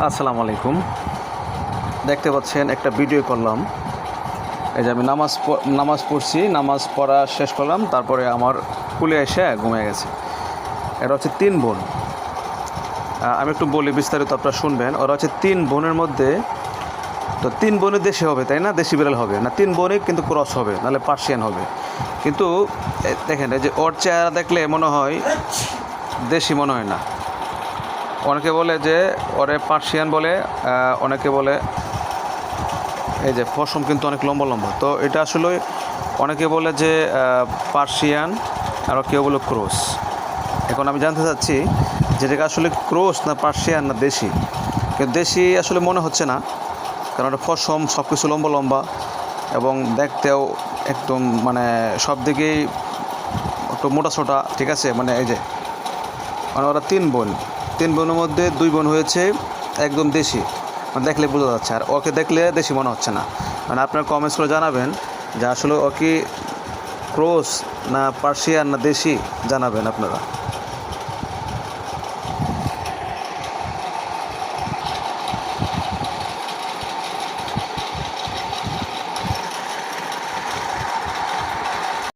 আসসালামু আলাইকুম। দেখতে পাচ্ছেন, একটা ভিডিও করলাম। এই যে আমি নামাজ নামাজ পড়ছি, নামাজ পড়া শেষ করলাম, তারপরে আমার কুলে এসে ঘুমিয়ে গেছে। এটা হচ্ছে তিন বোন। আমি একটু বলি বিস্তারিত আপনারা শুনবেন। ওরা হচ্ছে তিন বোনের মধ্যে, তো তিন বোনই দেশি হবে, তাই না? দেশি বিড়াল হবে। না, তিন বোনই কিন্তু ক্রস হবে, নাহলে পার্সিয়ান হবে। কিন্তু দেখেন, এই যে ওর চেহারা দেখলে মনে হয় দেশি মনে হয় না। অনেকে বলে যে, ওরে পার্সিয়ান বলে অনেকে বলে এই যে পশম কিন্তু অনেক লম্বা লম্বা। তো এটা আসলে অনেকে বলে যে পার্সিয়ান আর কেউ বলে ক্রোস। এখন আমি জানতে চাচ্ছি যেটাকে আসলে ক্রোস না পার্সিয়ান না দেশি? কিন্তু দেশি আসলে মনে হচ্ছে না, কারণ এটা পশম সব কিছু লম্বা লম্বা এবং দেখতেও একদম মানে সব দিকেই একটু মোটা সোটা, ঠিক আছে? মানে এই যে মানে ওরা তিন বোন। তিন বোনের মধ্যে দুই বোন হয়েছে, একদম দেশি। মানে দেখলে বোঝা যাচ্ছে, আর ওকে দেখলে দেশি মনে হচ্ছে না। মানে আপনার কমেন্টস করে জানাবেন, যে আসলে ও কি ক্রোস না পার্সিয়ান না দেশি জানাবেন আপনারা।